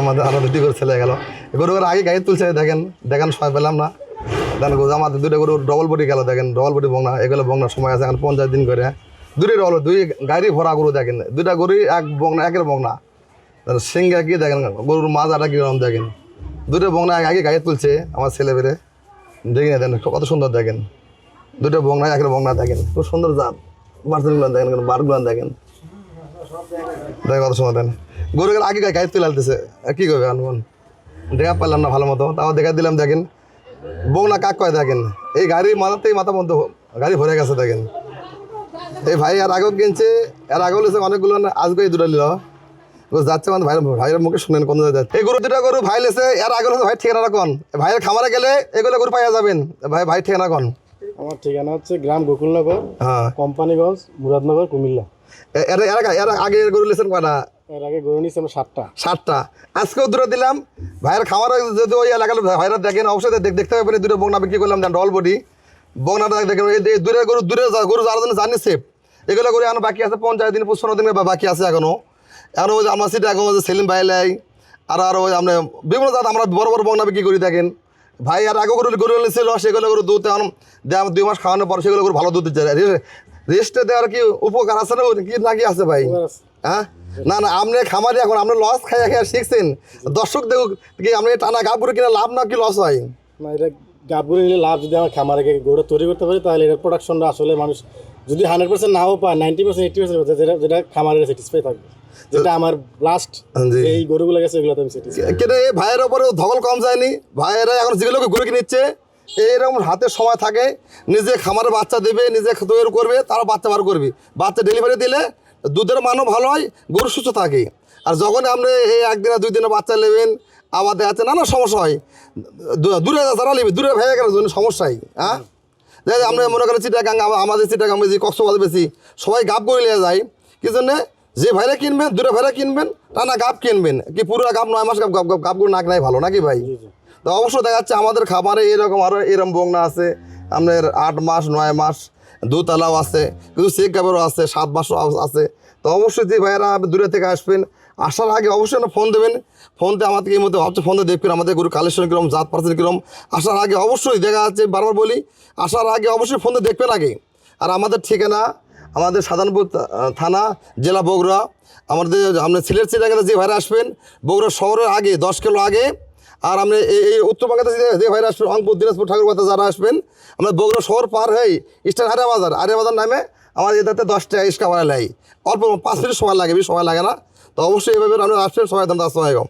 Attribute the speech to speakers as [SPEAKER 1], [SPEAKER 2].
[SPEAKER 1] আমাদের গরু আগে গাড়ি তুলছে, দেখেন দেখেন সময় পেলাম না। গরু, আমাদের দুটো গরু ডবল বডি গেল, দেখেন ডবল বডি বংনা, এগুলো বংনার সময় আছে, এখন পঞ্চাশ দিন করে। দুটি ডবল দুই গাড়ি ভরা গরু, দেখেন দুইটা গরু এক বংনা, একের বংনা। সিঙ্গা কি, দেখেন, গরুর মাজাটা কীরকম, দেখেন। দুটো বংনা আগে গাড়ি তুলছে, আমার ছেলে বেড়ে দেখি না দেখেন, কত সুন্দর, দেখেন। দুটো বংনা, একের বংনা, দেখেন, খুব সুন্দর জাত। বার্সেলগুলো দেখেন, বারগুলো, দেখেন। দেখে কত সময় দেন। গরুকে আগে গায়ে তুলে আলতেছে কি করবে আনবন দেখা পারলাম না ভালো মতো। তাও দেখা দিলাম, দেখেন। বউ না কাক কয়, দেখেন। এই গাড়ি মাথাতেই মাথা বন্ধ গাড়ি ভরে গেছে, দেখেন। এই ভাই আর আগেও কিনছে, আর আগেও লিখছে অনেকগুলো আজকে এই দুটো নিল। যাচ্ছে মানে ভাই ভাইয়ের মুখে শুনেন কোন যাচ্ছে। এই গরু দুটা গরু ভাই লেছে এর আগে ভাই ঠিকানা কোন? ভাইয়ের খামারে গেলে এগুলো গরু পাইয়া যাবেন। ভাই ভাই ঠিকানা কোন?
[SPEAKER 2] আমার ঠিকানা হচ্ছে গ্রাম গোকুলনগর
[SPEAKER 1] হ্যাঁ।
[SPEAKER 2] কোম্পানিগঞ্জ মুরাদনগর কুমিল্লা।
[SPEAKER 1] এ- এর এর আগে- গরু লেছেন কয়টা?
[SPEAKER 2] এর আগে গরু নিয়েছি আমরা সাতটা।
[SPEAKER 1] সাতটা। আজকেও দুটো দিলাম। ভাইয়ের খামার যদি ওই এলাকার ভাইরা দেখেন অবশ্যই দেখ- দেখতে পাবেন বগনা বিক্রি করলাম দেন ডল বডি বগনাটা দেখেন দূরে গরু দূরে গরু যার জন্য জানি সেফ এগুলো করে এখন বাকি আছে পঞ্চাশ দিন পনেরো দিন বা বাকি আছে এখনও। এখন ওই আমার সিটা এখন সেলিম ভাই লাই আর আর ওই আমরা বিভিন্ন জাত আমরা বড় বড় বগনা বিক্রি করি দেখেন। ভাই আর আগে গরু গরু ছিল সেগুলো গরু দুধ এখন দেয় দুই মাস খাওয়ানোর পর সেগুলো গরু ভালো দুধ দিচ্ছে। রেস্টে দেওয়ার কি উপকার আছে না? কি নাকি আছে ভাই? হ্যাঁ? না না আপনি খামারি এখন আপনি লস খাইয়া খাইয়া শিখছেন। দর্শক দেখুক কি আপনি টানা গাপ করে কিনা লাভ না কি লস হয়?
[SPEAKER 2] না এটা গাব গরু নিলে লাভ যদি আমার খামারে গরুটা তৈরি করতে পারি তাহলে এটার প্রোডাকশনটা আসলে মানুষ যদি হান্ড্রেড পার্সেন্ট নাও পায় নাইনটি পার্সেন্ট এইটি পার্সেন্ট যেটা যেটা খামারের স্যাটিসফাই থাকবে। যেটা আমার লাস্ট। এই গরুগুলো গেছে এগুলোতে আমি স্যাটিসফাই
[SPEAKER 1] কেন এই ভাইয়ের ওপরে ধকল কম যায়নি। ভাইয়েরা এখন যেগুলোকে গরু কিনে নিচ্ছে এইরকম হাতে সময় থাকে নিজে খামারে বাচ্চা দেবে নিজে তৈরি করবে তারা বাচ্চা বার করবে। বাচ্চা ডেলিভারি দিলে দুধের মানও ভালো হয় গরু সুস্থ থাকে। আর যখন আপনি এই একদিনে দুই দিনে বাচ্চা নেবেন আবার দেখা যাচ্ছে নানা সমস্যা হয়। দূরে যারা নেবে দূরে ভেঙে গেলে জন্য সমস্যাই হ্যাঁ যে আমরা মনে করেন চিটাগাং আমা- আমাদের চিটাগাং বেশি কক্সবাজার বেশি সবাই গাপ করে নিয়ে যায়। কি জন্যে? যে ভাইরা কিনবেন দূরে ভাইরা কিনবেন টানা গাপ কিনবেন। কি পুরো গাপ নয় মাস গাপ গাপ গাপ গাপগুলো নাক নাই ভালো নাকি ভাই? তো অবশ্যই দেখা যাচ্ছে আমাদের খাবারে এরকম আরও এরকম বংনা আছে। আপনার আট মাস নয় মাস দুতলাও আছে কিন্তু চেক গাপেরও আছে সাত মাসও আছে। তো অবশ্যই যে ভাইয়েরা দূরে থেকে আসবেন আসার আগে অবশ্যই না ফোন দেবেন। ফোনতে আমাদেরকে এই মধ্যে ভাবছে ফোনে দেখবেন আমাদের গরু কালেকশন কীরকম জাত পার্সেন্ট কীরকম আসার আগে অবশ্যই দেখা যাচ্ছে, বারবার বলি, আসার আগে অবশ্যই ফোনে দেখবেন আগে। আর আমাদের ঠিকানা, আমাদের সাধারণপুর থানা, জেলা বগুড়া। আমাদের আপনার সিলেট চিটাগাতে যে ভাইরা আসবেন, বগুড়া শহরের আগে, দশ কিলো আগে। আর আপনি এই উত্তরবঙ্গতে যে ভাইরা আসবেন, রংপুর, দিনাজপুর ঠাকুরবাতে যারা আসবেন, আমরা বগুড়া শহর পার হয়ে ইস্টার আরিয়া বাজার আরিয়া বাজার নামে আমার এটাতে দশটা ইস্কা ভাড়া লাই। অল্প পাঁচ মিনিট সময় লাগে, বেশি সময় লাগে না। তো অবশ্যই এভাবে আমি আসবেন সময় দাম দশ আসসালামাইকুম